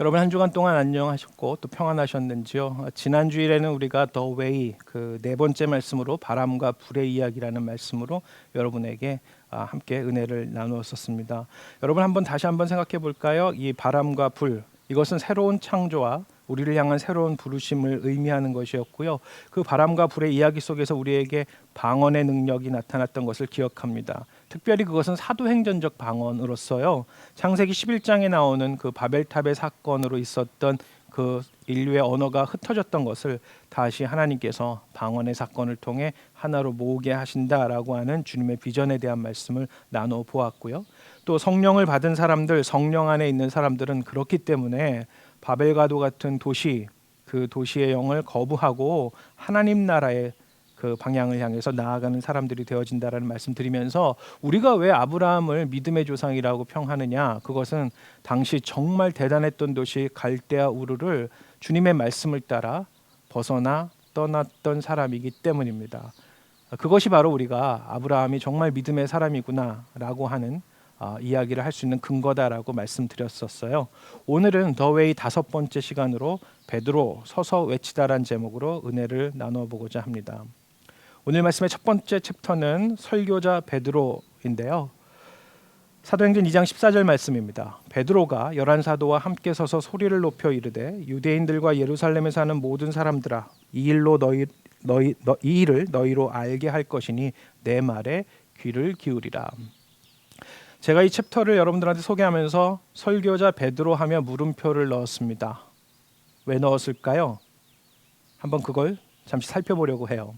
여러분 한 주간 동안 안녕하셨고 또 평안하셨는지요? 어, 지난 주일에는 우리가 더 웨이 그 네 번째 말씀으로 바람과 불의 이야기라는 말씀으로 여러분에게 아, 함께 은혜를 나누었었습니다. 여러분 한번 다시 한번 생각해 볼까요? 이 바람과 불 이것은 새로운 창조와 우리를 향한 새로운 부르심을 의미하는 것이었고요. 그 바람과 불의 이야기 속에서 우리에게 방언의 능력이 나타났던 것을 기억합니다. 특별히 그것은 사도행전적 방언으로서요. 창세기 11장에 나오는 그 바벨탑의 사건으로 있었던 그 인류의 언어가 흩어졌던 것을 다시 하나님께서 방언의 사건을 통해 하나로 모으게 하신다라고 하는 주님의 비전에 대한 말씀을 나눠 보았고요. 또 성령을 받은 사람들, 성령 안에 있는 사람들은 그렇기 때문에 바벨가도 같은 도시 그 도시의 영을 거부하고 하나님 나라의 그 방향을 향해서 나아가는 사람들이 되어진다라는 말씀드리면서 우리가 왜 아브라함을 믿음의 조상이라고 평하느냐 그것은 당시 정말 대단했던 도시 갈대아 우르를 주님의 말씀을 따라 벗어나 떠났던 사람이기 때문입니다. 그것이 바로 우리가 아브라함이 정말 믿음의 사람이구나라고 하는 아, 이야기를 할 수 있는 근거다라고 말씀드렸었어요. 오늘은 더웨이 다섯 번째 시간으로 베드로 서서 외치다란 제목으로 은혜를 나눠 보고자 합니다. 오늘 말씀의 첫 번째 챕터는 설교자 베드로인데요. 사도행전 2장 14절 말씀입니다. 베드로가 열한 사도와 함께 서서 소리를 높여 이르되 유대인들과 예루살렘에 사는 모든 사람들아 이 일로 너희 너희 너, 이 일을 너희로 알게 할 것이니 내 말에 귀를 기울이라. 제가 이 챕터를 여러분들한테 소개하면서 설교자 베드로 하며 물음표를 넣었습니다. 왜 넣었을까요? 한번 그걸 잠시 살펴보려고 해요.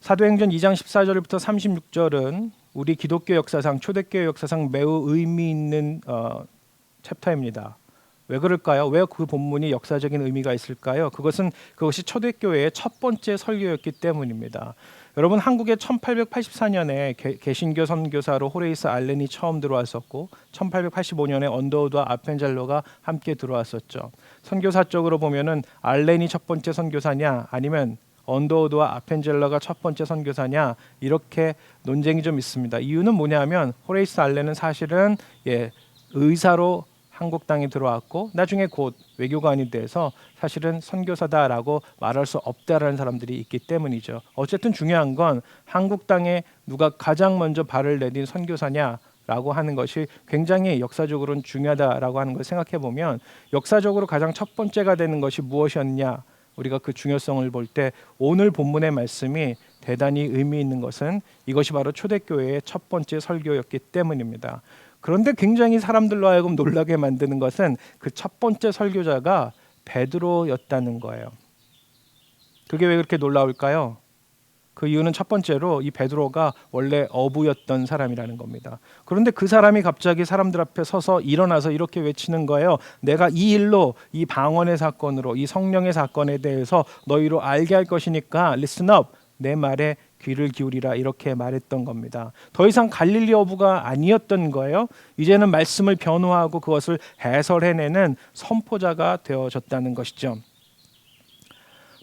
사도행전 2장 14절부터 36절은 우리 기독교 역사상 초대교회 역사상 매우 의미 있는 어, 챕터입니다. 왜 그럴까요? 왜 그 본문이 역사적인 의미가 있을까요? 그것은 그것이 초대교회의 첫 번째 설교였기 때문입니다. 여러분 한국에 1884년에 개, 신교 선교사로 호레이스 알렌이 처음 들어왔었고 1885년에 언더우드와 아펜젤로가 함께 들어왔었죠. 선교사 쪽으로 보면은 알렌이 첫 번째 선교사냐 아니면 언더우드와 아펜젤러가 첫 번째 선교사냐 이렇게 논쟁이 좀 있습니다. 이유는 뭐냐면 호레이스 알렌은 사실은 예, 의사로 한국 땅에 들어왔고 나중에 곧 외교관이 돼서 사실은 선교사다라고 말할 수 없다라는 사람들이 있기 때문이죠. 어쨌든 중요한 건 한국 땅에 누가 가장 먼저 발을 내딘 선교사냐 라고 하는 것이 굉장히 역사적으로는 중요하다라고 하는 걸 생각해 보면 역사적으로 가장 첫 번째가 되는 것이 무엇이었냐 우리가 그 중요성을 볼 때 오늘 본문의 말씀이 대단히 의미 있는 것은 이것이 바로 초대교회의 첫 번째 설교였기 때문입니다. 그런데 굉장히 사람들로 하여금 놀라게 만드는 것은 그 첫 번째 설교자가 베드로였다는 거예요. 그게 왜 그렇게 놀라울까요? 그 이유는 첫 번째로 이 베드로가 원래 어부였던 사람이라는 겁니다. 그런데 그 사람이 갑자기 사람들 앞에 서서 일어나서 이렇게 외치는 거예요. 내가 이 일로 이 방언의 사건으로 이 성령의 사건에 대해서 너희로 알게 할 것이니까 listen up. 내 말에 귀를 기울이라 이렇게 말했던 겁니다. 더 이상 갈릴리 어부가 아니었던 거예요. 이제는 말씀을 변호하고 그것을 해설해내는 선포자가 되어졌다는 것이죠.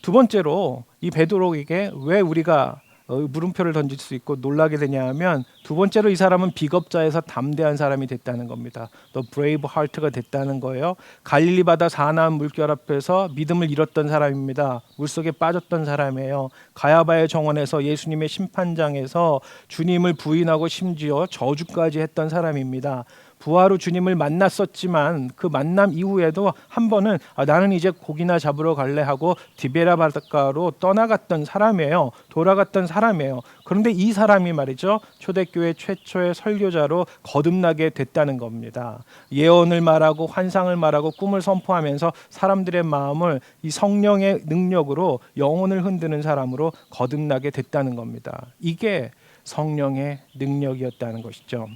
두 번째로 이 베드로에게 왜 우리가 어, 물음표를 던질 수 있고 놀라게 되냐면 두 번째로 이 사람은 비겁자에서 담대한 사람이 됐다는 겁니다. 더 브레이브 하트가 됐다는 거예요. 갈릴리 바다 사나운 물결 앞에서 믿음을 잃었던 사람입니다. 물속에 빠졌던 사람이에요. 가야바의 정원에서 예수님의 심판장에서 주님을 부인하고 심지어 저주까지 했던 사람입니다. 부하로 주님을 만났었지만 그 만남 이후에도 한 번은 아, 나는 이제 고기나 잡으러 갈래 하고 디베라 바닷가로 떠나갔던 사람이에요. 돌아갔던 사람이에요. 그런데 이 사람이 말이죠. 초대교회 최초의 설교자로 거듭나게 됐다는 겁니다. 예언을 말하고 환상을 말하고 꿈을 선포하면서 사람들의 마음을 이 성령의 능력으로 영혼을 흔드는 사람으로 거듭나게 됐다는 겁니다. 이게 성령의 능력이었다는 것이죠.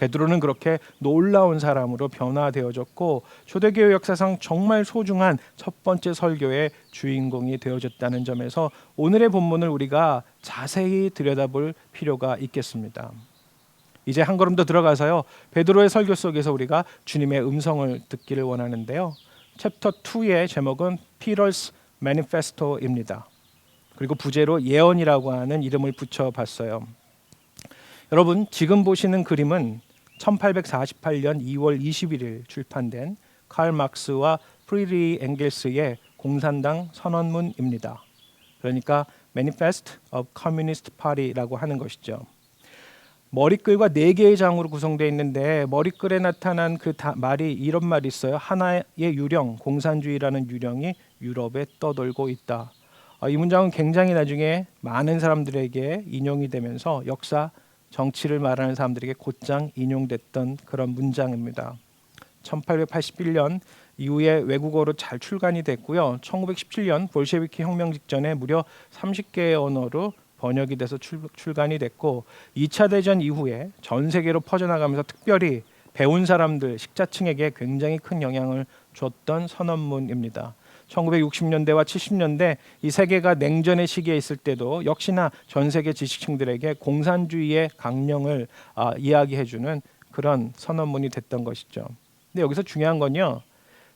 베드로는 그렇게 놀라운 사람으로 변화되어졌고 초대교회 역사상 정말 소중한 첫 번째 설교의 주인공이 되어졌다는 점에서 오늘의 본문을 우리가 자세히 들여다볼 필요가 있겠습니다. 이제 한 걸음 더 들어가서요. 베드로의 설교 속에서 우리가 주님의 음성을 듣기를 원하는데요. 챕터 2의 제목은 Peter's Manifesto입니다. 그리고 부제로 예언이라고 하는 이름을 붙여 봤어요. 여러분, 지금 보시는 그림은 1848년 2월 21일 출판된 칼 막스와 프리리 앵겔스의 공산당 선언문입니다. 그러니까 Manifest of Communist Party라고 하는 것이죠. 머리글과 네 개의 장으로 구성되어 있는데 머리글에 나타난 그 다, 말이 이런 말이 있어요. 하나의 유령, 공산주의라는 유령이 유럽에 떠돌고 있다. 아, 이 문장은 굉장히 나중에 많은 사람들에게 인용이 되면서 역사, 정치를 말하는 사람들에게 곧장 인용됐던 그런 문장입니다. 1881년 이후에 외국어로 잘 출간이 됐고요. 1917년 볼셰비키 혁명 직전에 무려 30개의 언어로 번역이 돼서 출, 출간이 됐고 2차 대전 이후에 전 세계로 퍼져나가면서 특별히 배운 사람들 식자층에게 굉장히 큰 영향을 줬던 선언문입니다. 1960년대와 70년대 이 세계가 냉전의 시기에 있을 때도 역시나 전 세계 지식층들에게 공산주의의 강령을 아, 이야기해주는 그런 선언문이 됐던 것이죠. 근데 여기서 중요한 건요.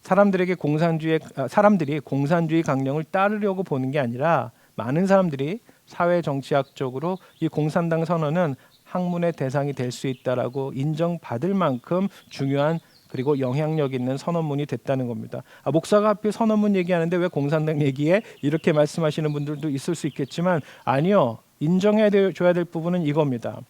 사람들에게 공산주의 아, 사람들이 공산주의 강령을 따르려고 보는 게 아니라 많은 사람들이 사회 정치학적으로 이 공산당 선언은 학문의 대상이 될 수 있다라고 인정받을 만큼 중요한 그리고 영향력 있는 선언문이 됐다는 겁니다. 아, 목사가 하필 선언문 얘기하는데 왜 공산당 얘기에 이렇게 말씀하시는 분들도 있을 수 있겠지만 아니요 인정해 줘야 될 부분은 이겁니다.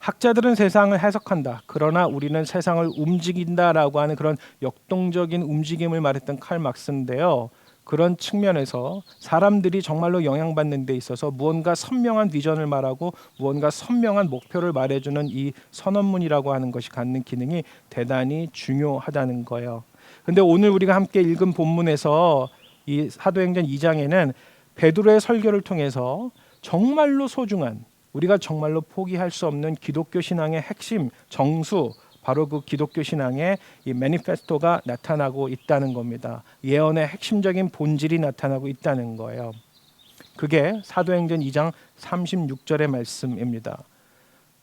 학자들은 세상을 해석한다. 그러나 우리는 세상을 움직인다라고 하는 그런 역동적인 움직임을 말했던 칼 막스인데요. 그런 측면에서 사람들이 정말로 영향받는 데 있어서 무언가 선명한 비전을 말하고 무언가 선명한 목표를 말해주는 이 선언문이라고 하는 것이 갖는 기능이 대단히 중요하다는 거예요. 근데 오늘 우리가 함께 읽은 본문에서 이 사도행전 2장에는 베드로의 설교를 통해서 정말로 소중한 우리가 정말로 포기할 수 없는 기독교 신앙의 핵심 정수 바로 그 기독교 신앙의 이 매니페스토가 나타나고 있다는 겁니다. 예언의 핵심적인 본질이 나타나고 있다는 거예요. 그게 사도행전 2장 36절의 말씀입니다.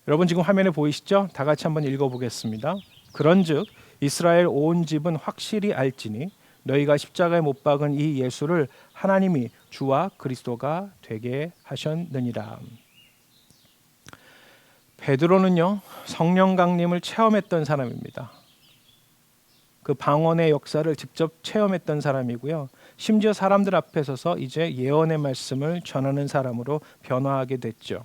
여러분 지금 화면에 보이시죠? 다 같이 한번 읽어 보겠습니다. 그런즉 이스라엘 온 집은 확실히 알지니 너희가 십자가에 못 박은 이 예수를 하나님이 주와 그리스도가 되게 하셨느니라. 베드로는요 성령 강림을 체험했던 사람입니다. 그 방언의 역사를 직접 체험했던 사람이고요. 심지어 사람들 앞에 서서 이제 예언의 말씀을 전하는 사람으로 변화하게 됐죠.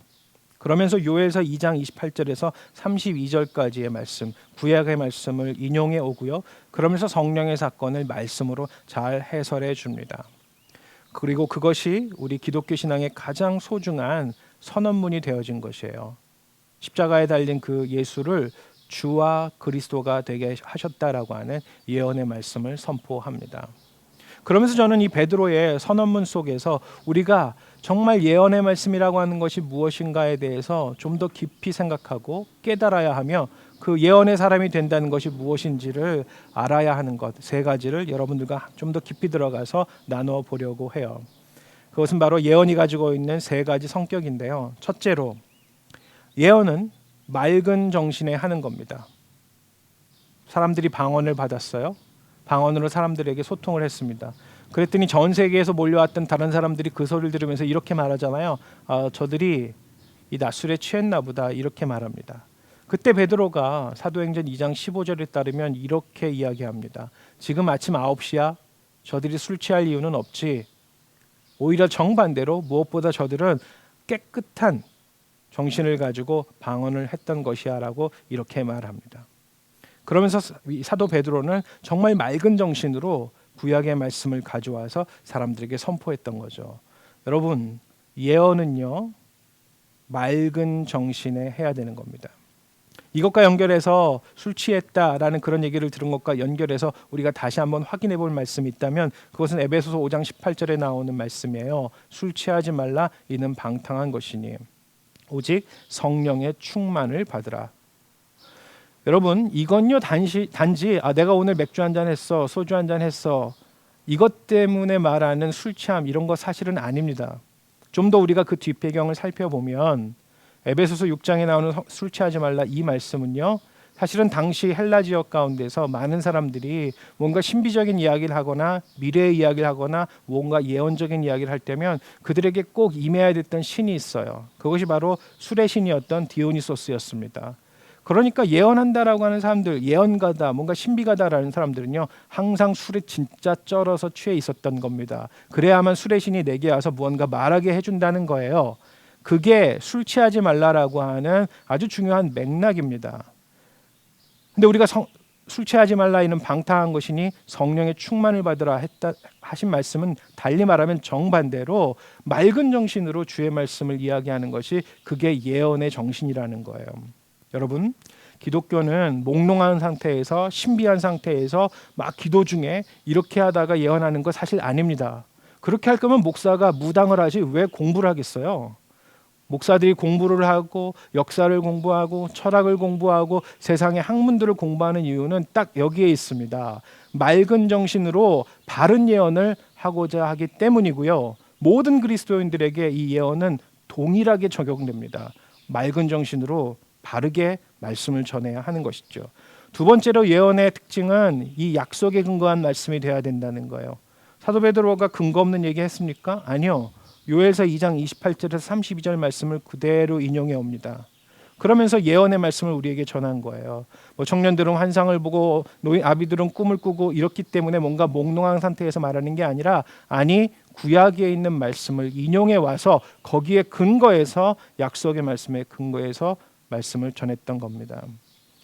그러면서 요엘서 2장 28절에서 32절까지의 말씀, 구약의 말씀을 인용해 오고요. 그러면서 성령의 사건을 말씀으로 잘 해설해 줍니다. 그리고 그것이 우리 기독교 신앙의 가장 소중한 선언문이 되어진 것이에요. 십자가에 달린 그 예수를 주와 그리스도가 되게 하셨다라고 하는 예언의 말씀을 선포합니다. 그러면서 저는 이 베드로의 선언문 속에서 우리가 정말 예언의 말씀이라고 하는 것이 무엇인가에 대해서 좀 더 깊이 생각하고 깨달아야 하며 그 예언의 사람이 된다는 것이 무엇인지를 알아야 하는 것 세 가지를 여러분들과 좀 더 깊이 들어가서 나누어 보려고 해요. 그것은 바로 예언이 가지고 있는 세 가지 성격인데요. 첫째로 예언은 맑은 정신에 하는 겁니다. 사람들이 방언을 받았어요. 방언으로 사람들에게 소통을 했습니다. 그랬더니 전 세계에서 몰려왔던 다른 사람들이 그 소리를 들으면서 이렇게 말하잖아요. 아, 저들이 이 낮술에 취했나 보다 이렇게 말합니다. 그때 베드로가 사도행전 2장 15절에 따르면 이렇게 이야기합니다. 지금 아침 9시야. 저들이 술 취할 이유는 없지. 오히려 정반대로 무엇보다 저들은 깨끗한 정신을 가지고 방언을 했던 것이야라고 이렇게 말합니다. 그러면서 사도 베드로는 정말 맑은 정신으로 구약의 말씀을 가져와서 사람들에게 선포했던 거죠. 여러분 예언은요 맑은 정신에 해야 되는 겁니다. 이것과 연결해서 술 취했다라는 그런 얘기를 들은 것과 연결해서 우리가 다시 한번 확인해 볼 말씀이 있다면 그것은 에베소서 5장 18절에 나오는 말씀이에요. 술 취하지 말라 이는 방탕한 것이니 오직 성령의 충만을 받으라. 여러분 이건요 단시, 단지 아 내가 오늘 맥주 한 잔 했어 소주 한 잔 했어 이것 때문에 말하는 술 취함 이런 거 사실은 아닙니다. 좀 더 우리가 그 뒷배경을 살펴보면 에베소서 6장에 나오는 술 취하지 말라 이 말씀은요 사실은 당시 헬라 지역 가운데서 많은 사람들이 뭔가 신비적인 이야기를 하거나 미래의 이야기를 하거나 뭔가 예언적인 이야기를 할 때면 그들에게 꼭 임해야 됐던 신이 있어요. 그것이 바로 술의 신이었던 디오니소스였습니다. 그러니까 예언한다라고 하는 사람들, 예언가다, 뭔가 신비가다라는 사람들은요, 항상 술에 진짜 쩔어서 취해 있었던 겁니다. 그래야만 술의 신이 내게 와서 무언가 말하게 해준다는 거예요. 그게 술 취하지 말라라고 하는 아주 중요한 맥락입니다. 근데 우리가 성, 술 취하지 말라 이는 방탕한 것이니 성령의 충만을 받으라 했다 하신 말씀은 달리 말하면 정반대로 맑은 정신으로 주의 말씀을 이야기하는 것이 그게 예언의 정신이라는 거예요. 여러분 기독교는 몽롱한 상태에서 신비한 상태에서 막 기도 중에 이렇게 하다가 예언하는 거 사실 아닙니다. 그렇게 할 거면 목사가 무당을 하지 왜 공부를 하겠어요? 목사들이 공부를 하고 역사를 공부하고 철학을 공부하고 세상의 학문들을 공부하는 이유는 딱 여기에 있습니다. 맑은 정신으로 바른 예언을 하고자 하기 때문이고요. 모든 그리스도인들에게 이 예언은 동일하게 적용됩니다. 맑은 정신으로 바르게 말씀을 전해야 하는 것이죠. 두 번째로 예언의 특징은 이 약속에 근거한 말씀이 돼야 된다는 거예요. 사도 베드로가 근거 없는 얘기 했습니까? 아니요. 요엘서 2장 28절에서 32절 말씀을 그대로 인용해 옵니다. 그러면서 예언의 말씀을 우리에게 전한 거예요. 뭐 청년들은 환상을 보고 노인 아비들은 꿈을 꾸고 이렇기 때문에 뭔가 몽롱한 상태에서 말하는 게 아니라 아니 구약에 있는 말씀을 인용해 와서 거기에 근거해서 약속의 말씀에 근거해서 말씀을 전했던 겁니다.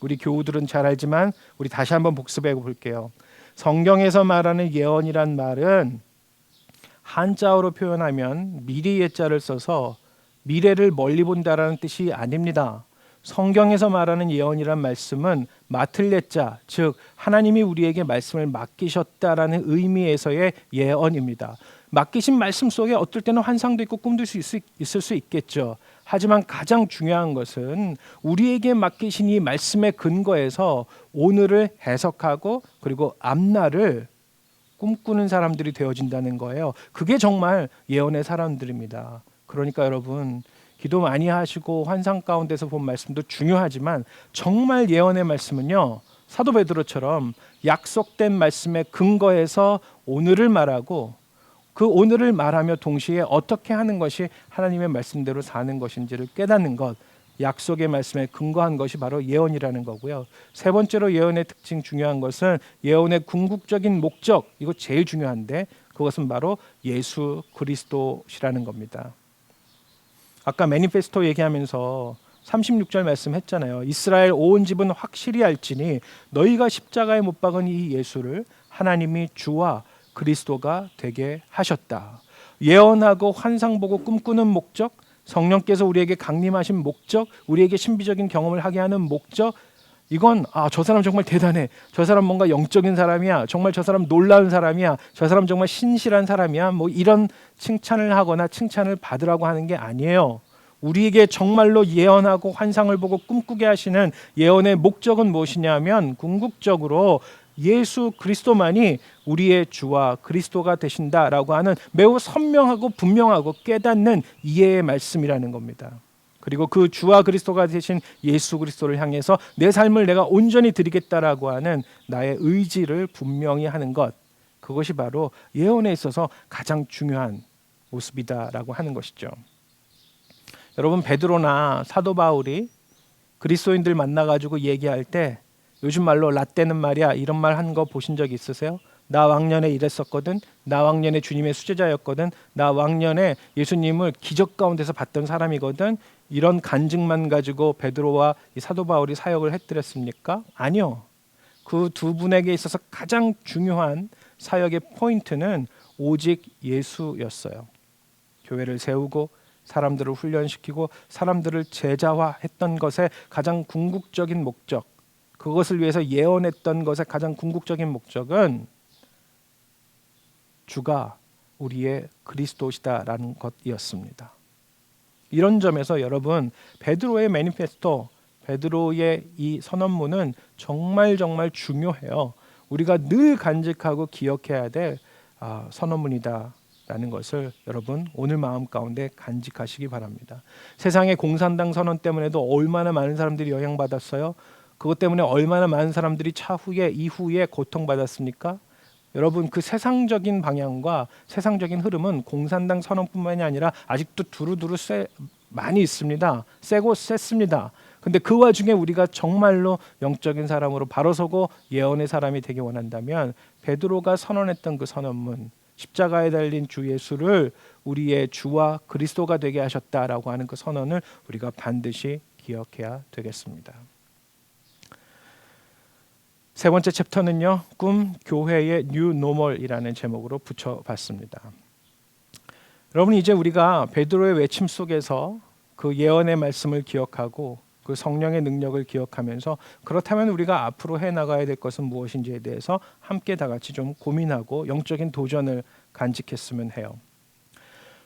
우리 교우들은 잘 알지만 우리 다시 한번 복습해 볼게요. 성경에서 말하는 예언이란 말은 한자어로 표현하면 미래의 자를 써서 미래를 멀리 본다라는 뜻이 아닙니다. 성경에서 말하는 예언이란 말씀은 마틀레자, 즉 하나님이 우리에게 말씀을 맡기셨다라는 의미에서의 예언입니다. 맡기신 말씀 속에 어떨 때는 환상도 있고 꿈도 있을 수 있겠죠. 하지만 가장 중요한 것은 우리에게 맡기신 이 말씀의 근거에서 오늘을 해석하고 그리고 앞날을 꿈꾸는 사람들이 되어진다는 거예요. 그게 정말 예언의 사람들입니다. 그러니까 여러분 기도 많이 하시고 환상 가운데서 본 말씀도 중요하지만 정말 예언의 말씀은요. 사도 베드로처럼 약속된 말씀에 근거해서 오늘을 말하고 그 오늘을 말하며 동시에 어떻게 하는 것이 하나님의 말씀대로 사는 것인지를 깨닫는 것 약속의 말씀에 근거한 것이 바로 예언이라는 거고요. 세 번째로 예언의 특징 중요한 것은 예언의 궁극적인 목적 이거 제일 중요한데 그것은 바로 예수 그리스도시라는 겁니다. 아까 매니페스토 얘기하면서 36절 말씀했잖아요. 이스라엘 온 집은 확실히 알지니 너희가 십자가에 못 박은 이 예수를 하나님이 주와 그리스도가 되게 하셨다. 예언하고 환상 보고 꿈꾸는 목적 성령께서 우리에게 강림하신 목적, 우리에게 신비적인 경험을 하게 하는 목적, 이건 아, 저 사람 정말 대단해. 저 사람 뭔가 영적인 사람이야. 정말 저 사람 놀라운 사람이야. 저 사람 정말 신실한 사람이야. 뭐 이런 칭찬을 하거나 칭찬을 받으라고 하는 게 아니에요. 우리에게 정말로 예언하고 환상을 보고 꿈꾸게 하시는 예언의 목적은 무엇이냐면 궁극적으로 예수 그리스도만이 우리의 주와 그리스도가 되신다라고 하는 매우 선명하고 분명하고 깨닫는 이해의 말씀이라는 겁니다. 그리고 그 주와 그리스도가 되신 예수 그리스도를 향해서 내 삶을 내가 온전히 드리겠다라고 하는 나의 의지를 분명히 하는 것 그것이 바로 예언에 있어서 가장 중요한 모습이다라고 하는 것이죠. 여러분 베드로나 사도 바울이 그리스도인들 만나 가지고 얘기할 때 요즘 말로 라떼는 말이야 이런 말 한 거 보신 적 있으세요? 나 왕년에 이랬었거든. 나 왕년에 주님의 수제자였거든. 나 왕년에 예수님을 기적 가운데서 봤던 사람이거든. 이런 간증만 가지고 베드로와 사도 바울이 사역을 했더랬습니까? 아니요. 그 두 분에게 있어서 가장 중요한 사역의 포인트는 오직 예수였어요. 교회를 세우고 사람들을 훈련시키고 사람들을 제자화했던 것의 가장 궁극적인 목적 그것을 위해서 예언했던 것의 가장 궁극적인 목적은 주가 우리의 그리스도시다라는 것이었습니다. 이런 점에서 여러분 베드로의 매니페스토 베드로의 이 선언문은 정말 정말 중요해요. 우리가 늘 간직하고 기억해야 될 아, 선언문이다라는 것을 여러분 오늘 마음 가운데 간직하시기 바랍니다. 세상의 공산당 선언 때문에도 얼마나 많은 사람들이 영향받았어요. 그것 때문에 얼마나 많은 사람들이 차후에 이후에 고통받았습니까? 여러분 그 세상적인 방향과 세상적인 흐름은 공산당 선언뿐만이 아니라 아직도 두루두루 세, 많이 있습니다. 세고 셌습니다. 근데 그 와중에 우리가 정말로 영적인 사람으로 바로 서고 예언의 사람이 되기 원한다면 베드로가 선언했던 그 선언문 십자가에 달린 주 예수를 우리의 주와 그리스도가 되게 하셨다라고 하는 그 선언을 우리가 반드시 기억해야 되겠습니다. 세 번째 챕터는요. 꿈 교회의 뉴 노멀이라는 제목으로 붙여 봤습니다. 여러분 이제 우리가 베드로의 외침 속에서 그 예언의 말씀을 기억하고 그 성령의 능력을 기억하면서 그렇다면 우리가 앞으로 해 나가야 될 것은 무엇인지에 대해서 함께 다 같이 좀 고민하고 영적인 도전을 간직했으면 해요.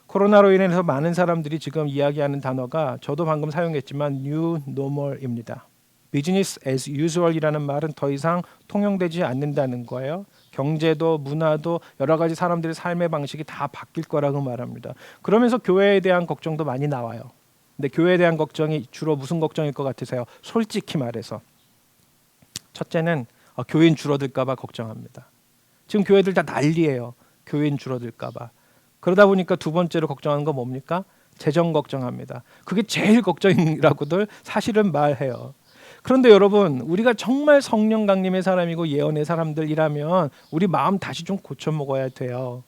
코로나로 인해서 많은 사람들이 지금 이야기하는 단어가 저도 방금 사용했지만 new normal입니다. 비즈니스 as usual이라는 말은 더 이상 통용되지 않는다는 거예요. 경제도 문화도 여러 가지 사람들의 삶의 방식이 다 바뀔 거라고 말합니다. 그러면서 교회에 대한 걱정도 많이 나와요. 근데 교회에 대한 걱정이 주로 무슨 걱정일 것 같으세요? 솔직히 말해서 첫째는 어, 교인 줄어들까봐 걱정합니다. 지금 교회들 다 난리예요. 교인 줄어들까봐. 그러다 보니까 두 번째로 걱정하는 건 뭡니까? 재정 걱정합니다. 그게 제일 걱정이라고들 사실은 말해요. 그런데 여러분, 우리가 정말 성령 강림의 사람이고 예언의 사람들이라면 우리 마음 다시 좀 고쳐 먹어야 돼요.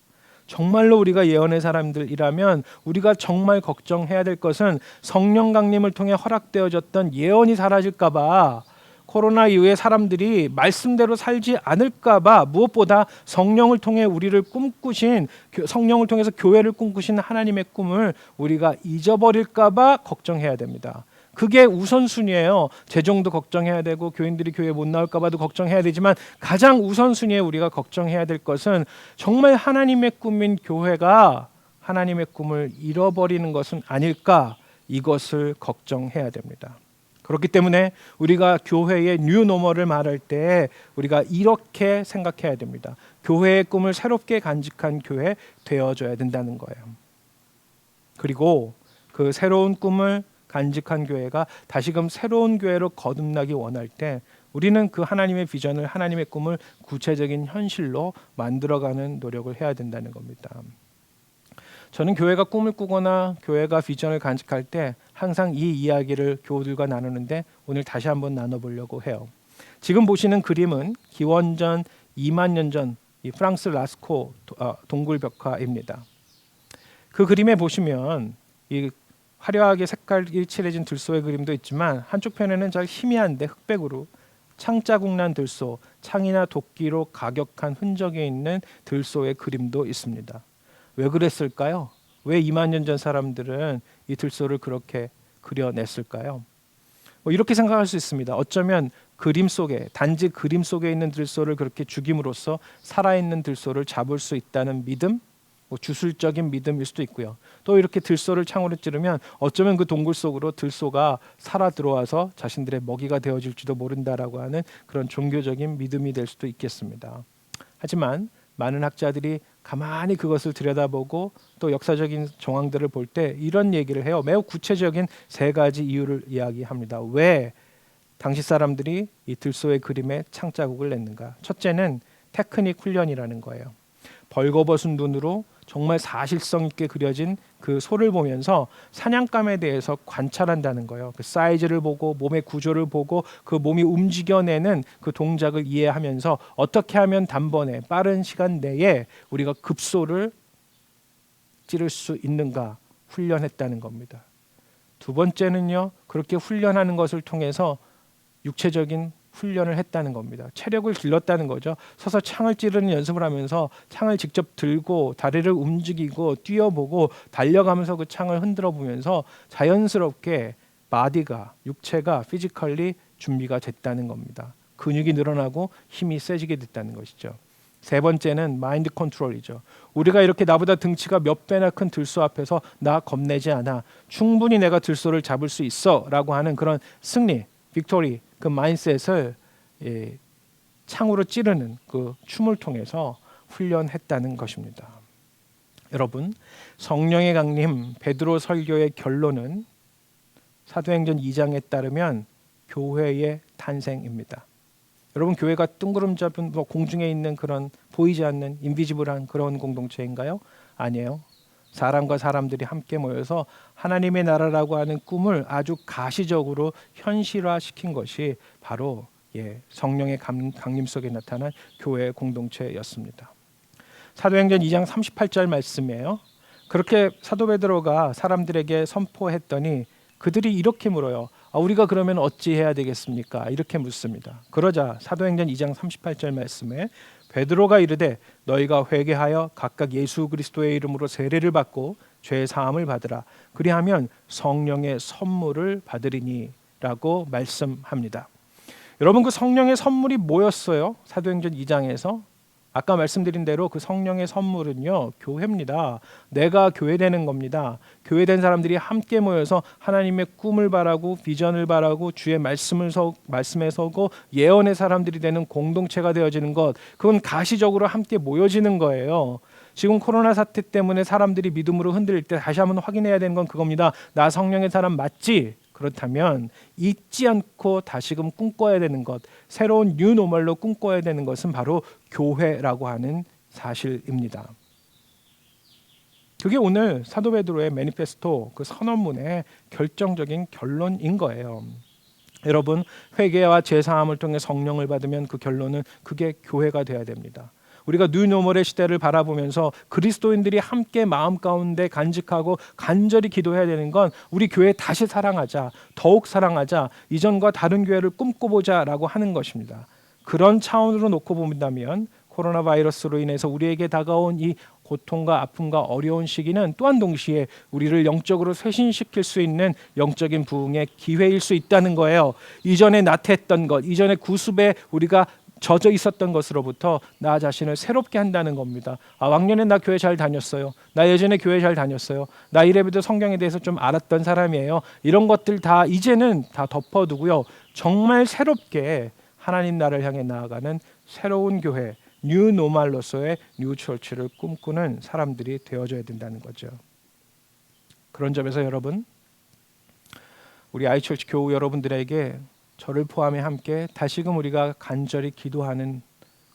정말로 우리가 예언의 사람들이라면 우리가 정말 걱정해야 될 것은 성령 강림을 통해 허락되어졌던 예언이 사라질까 봐 코로나 이후에 사람들이 말씀대로 살지 않을까 봐 무엇보다 성령을 통해 우리를 꿈꾸신 교- 성령을 통해서 교회를 꿈꾸신 하나님의 꿈을 우리가 잊어버릴까 봐 걱정해야 됩니다. 그게 우선순위예요. 재정도 걱정해야 되고 교인들이 교회 못 나올까 봐도 걱정해야 되지만 가장 우선순위에 우리가 걱정해야 될 것은 정말 하나님의 꿈인 교회가 하나님의 꿈을 잃어버리는 것은 아닐까 이것을 걱정해야 됩니다. 그렇기 때문에 우리가 교회의 뉴 노멀을 말할 때 우리가 이렇게 생각해야 됩니다. 교회의 꿈을 새롭게 간직한 교회 되어져야 된다는 거예요. 그리고 그 새로운 꿈을 간직한 교회가 다시금 새로운 교회로 거듭나기 원할 때 우리는 그 하나님의 비전을 하나님의 꿈을 구체적인 현실로 만들어가는 노력을 해야 된다는 겁니다. 저는 교회가 꿈을 꾸거나 교회가 비전을 간직할 때 항상 이 이야기를 교우들과 나누는데 오늘 다시 한번 나눠보려고 해요. 지금 보시는 그림은 기원전 2만 년 전 이 프랑스 라스코 도- 어, 동굴 벽화입니다. 그 그림에 보시면 이 화려하게 색깔이 칠해진 들소의 그림도 있지만 한쪽 편에는 잘 희미한데 흑백으로 창자국 난 들소, 창이나 도끼로 가격한 흔적이 있는 들소의 그림도 있습니다. 왜 그랬을까요? 왜 2만 년 전 사람들은 이 들소를 그렇게 그려냈을까요? 뭐 이렇게 생각할 수 있습니다. 어쩌면 그림 속에 단지 그림 속에 있는 들소를 그렇게 죽임으로써 살아있는 들소를 잡을 수 있다는 믿음, 뭐 주술적인 믿음일 수도 있고요. 또 이렇게 들소를 창으로 찌르면 어쩌면 그 동굴 속으로 들소가 살아 들어와서 자신들의 먹이가 되어질지도 모른다라고 하는 그런 종교적인 믿음이 될 수도 있겠습니다. 하지만 많은 학자들이 가만히 그것을 들여다보고 또 역사적인 정황들을 볼 때 이런 얘기를 해요. 매우 구체적인 세 가지 이유를 이야기합니다. 왜 당시 사람들이 이 들소의 그림에 창자국을 냈는가? 첫째는 테크닉 훈련이라는 거예요. 벌거벗은 눈으로 정말 사실성 있게 그려진 그 소를 보면서 사냥감에 대해서 관찰한다는 거예요. 그 사이즈를 보고 몸의 구조를 보고 그 몸이 움직여내는 그 동작을 이해하면서 어떻게 하면 단번에 빠른 시간 내에 우리가 급소를 찌를 수 있는가 훈련했다는 겁니다. 두 번째는요. 그렇게 훈련하는 것을 통해서 육체적인 훈련을 했다는 겁니다. 체력을 길렀다는 거죠. 서서 창을 찌르는 연습을 하면서 창을 직접 들고 다리를 움직이고 뛰어보고 달려가면서 그 창을 흔들어 보면서 자연스럽게 바디가 육체가 피지컬리 준비가 됐다는 겁니다. 근육이 늘어나고 힘이 세지게 됐다는 것이죠. 세 번째는 마인드 컨트롤이죠. 우리가 이렇게 나보다 등치가 몇 배나 큰 들소 앞에서 나 겁내지 않아. 충분히 내가 들소를 잡을 수 있어 라고 하는 그런 승리, 빅토리 그 마인셋을 예, 창으로 찌르는 그 춤을 통해서 훈련했다는 것입니다. 여러분, 성령의 강림 베드로 설교의 결론은 사도행전 2장에 따르면 교회의 탄생입니다. 여러분 교회가 뜬구름 잡은 뭐 공중에 있는 그런 보이지 않는 인비지블한 그런 공동체인가요? 아니에요. 사람과 사람들이 함께 모여서 하나님의 나라라고 하는 꿈을 아주 가시적으로 현실화시킨 것이 바로 예, 성령의 감- 강림 속에 나타난 교회 공동체였습니다. 사도행전 2장 38절 말씀이에요. 그렇게 사도 베드로가 사람들에게 선포했더니 그들이 이렇게 물어요. 아, 우리가 그러면 어찌 해야 되겠습니까? 이렇게 묻습니다. 그러자 사도행전 2장 38절 말씀에 베드로가 이르되 너희가 회개하여 각각 예수 그리스도의 이름으로 세례를 받고 죄 사함을 받으라. 그리하면 성령의 선물을 받으리니라고 말씀합니다. 여러분 그 성령의 선물이 뭐였어요? 사도행전 2장에서 아까 말씀드린 대로 그 성령의 선물은요 교회입니다. 내가 교회되는 겁니다. 교회된 사람들이 함께 모여서 하나님의 꿈을 바라고 비전을 바라고 주의 말씀을 서, 말씀에 서고 예언의 사람들이 되는 공동체가 되어지는 것 그건 가시적으로 함께 모여지는 거예요. 지금 코로나 사태 때문에 사람들이 믿음으로 흔들릴 때 다시 한번 확인해야 되는 건 그겁니다. 나 성령의 사람 맞지? 그렇다면 잊지 않고 다시금 꿈꿔야 되는 것, 새로운 뉴노멀로 꿈꿔야 되는 것은 바로 교회라고 하는 사실입니다. 그게 오늘 사도 베드로의 매니페스토 그 선언문의 결정적인 결론인 거예요. 여러분 회개와 제사함을 통해 성령을 받으면 그 결론은 그게 교회가 돼야 됩니다. 우리가 뉴노멀의 시대를 바라보면서 그리스도인들이 함께 마음 가운데 간직하고 간절히 기도해야 되는 건 우리 교회 다시 사랑하자, 더욱 사랑하자, 이전과 다른 교회를 꿈꿔보자라고 하는 것입니다. 그런 차원으로 놓고 본다면 코로나 바이러스로 인해서 우리에게 다가온 이 고통과 아픔과 어려운 시기는 또한 동시에 우리를 영적으로 쇄신시킬 수 있는 영적인 부흥의 기회일 수 있다는 거예요. 이전에 나태했던 것, 이전에 구습에 우리가 젖어 있었던 것으로부터 나 자신을 새롭게 한다는 겁니다. 아, 왕년에 나 교회 잘 다녔어요. 나 예전에 교회 잘 다녔어요. 나 이래봬도 성경에 대해서 좀 알았던 사람이에요. 이런 것들 다 이제는 다 덮어두고요. 정말 새롭게 하나님 나라를 향해 나아가는 새로운 교회, 뉴 노말로서의 뉴 철치를 꿈꾸는 사람들이 되어져야 된다는 거죠. 그런 점에서 여러분, 우리 아이철치 교우 여러분들에게 저를 포함해 함께 다시금 우리가 간절히 기도하는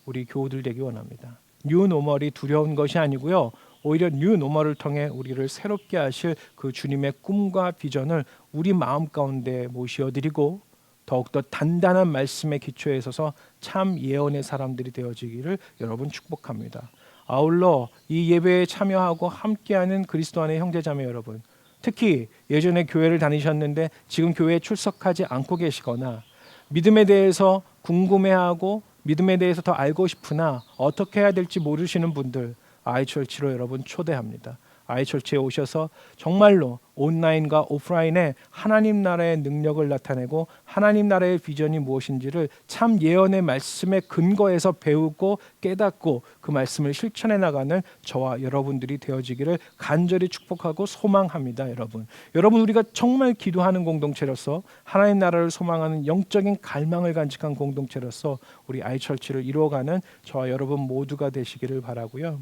우리 교우들 되기 원합니다. 뉴 노멀이 두려운 것이 아니고요. 오히려 뉴 노멀을 통해 우리를 새롭게 하실 그 주님의 꿈과 비전을 우리 마음 가운데 모시어 드리고 더욱더 단단한 말씀의 기초에 서서 참 예언의 사람들이 되어지기를 여러분 축복합니다. 아울러 이 예배에 참여하고 함께하는 그리스도 안의 형제자매 여러분, 특히 예전에 교회를 다니셨는데 지금 교회에 출석하지 않고 계시거나 믿음에 대해서 궁금해하고 믿음에 대해서 더 알고 싶으나 어떻게 해야 될지 모르시는 분들 아이철치로 여러분 초대합니다. 아이철치에 오셔서 정말로 온라인과 오프라인에 하나님 나라의 능력을 나타내고 하나님 나라의 비전이 무엇인지를 참 예언의 말씀의 근거에서 배우고 깨닫고 그 말씀을 실천해 나가는 저와 여러분들이 되어지기를 간절히 축복하고 소망합니다, 여러분. 여러분 우리가 정말 기도하는 공동체로서 하나님 나라를 소망하는 영적인 갈망을 간직한 공동체로서 우리 아이철치를 이루어가는 저와 여러분 모두가 되시기를 바라고요.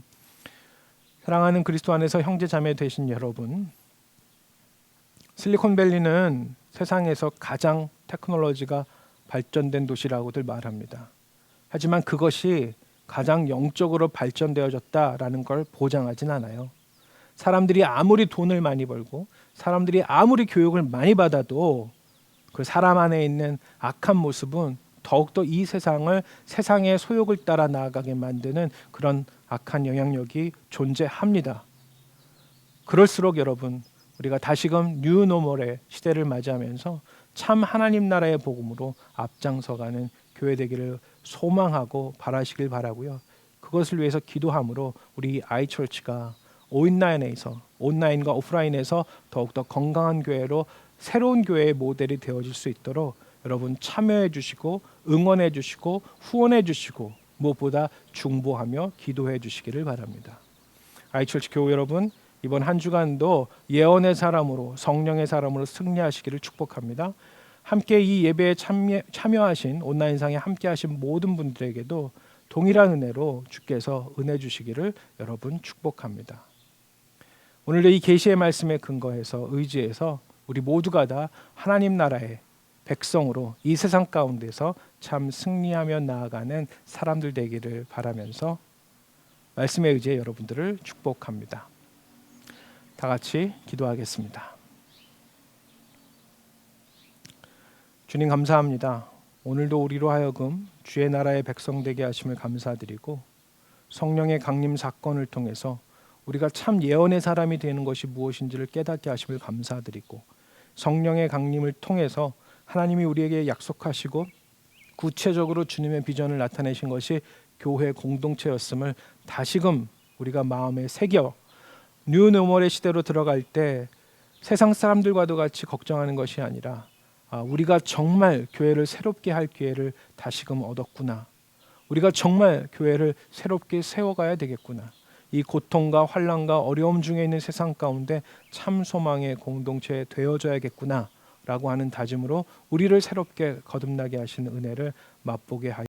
사랑하는 그리스도 안에서 형제 자매 되신 여러분, 실리콘밸리는 세상에서 가장 테크놀로지가 발전된 도시라고들 말합니다. 하지만 그것이 가장 영적으로 발전되어졌다라는 걸 보장하진 않아요. 사람들이 아무리 돈을 많이 벌고 사람들이 아무리 교육을 많이 받아도 그 사람 안에 있는 악한 모습은 더욱더 이 세상을 세상의 소욕을 따라 나아가게 만드는 그런 악한 영향력이 존재합니다. 그럴수록 여러분 우리가 다시금 뉴노멀의 시대를 맞이하면서 참 하나님 나라의 복음으로 앞장서가는 교회 되기를 소망하고 바라시길 바라고요. 그것을 위해서 기도함으로 우리 아이철치가 온라인에서 온라인과 오프라인에서 더욱더 건강한 교회로 새로운 교회의 모델이 되어질 수 있도록 여러분 참여해 주시고 응원해 주시고 후원해 주시고 무엇보다 중보하며 기도해 주시기를 바랍니다. 아이철치 교우 여러분 이번 한 주간도 예언의 사람으로 성령의 사람으로 승리하시기를 축복합니다. 함께 이 예배에 참여, 참여 하신 온라인상에 함께 하신 모든 분들에게도 동일한 은혜로 주께서 은혜 주시기를 여러분 축복합니다. 오늘도 이 계시의 말씀에 근거해서 의지해서 우리 모두가 다 하나님 나라의 백성으로 이 세상 가운데서 참 승리하며 나아가는 사람들 되기를 바라면서 말씀에 의지해 여러분들을 축복합니다. 다 같이 기도하겠습니다. 주님 감사합니다. 오늘도 우리로 하여금 주의 나라의 백성 되게 하심을 감사드리고 성령의 강림 사건을 통해서 우리가 참 예언의 사람이 되는 것이 무엇인지를 깨닫게 하심을 감사드리고 성령의 강림을 통해서 하나님이 우리에게 약속하시고 구체적으로 주님의 비전을 나타내신 것이 교회 공동체였음을 다시금 우리가 마음에 새겨 뉴 노멀의 시대로 들어갈 때 세상 사람들과도 같이 걱정하는 것이 아니라 아, 우리가 정말 교회를 새롭게 할 기회를 다시금 얻었구나. 우리가 정말 교회를 새롭게 세워가야 되겠구나. 이 고통과 환란과 어려움 중에 있는 세상 가운데 참 소망의 공동체 되어줘야겠구나 라고 하는 다짐으로 우리를 새롭게 거듭나게 하시는 은혜를 맛보게 하여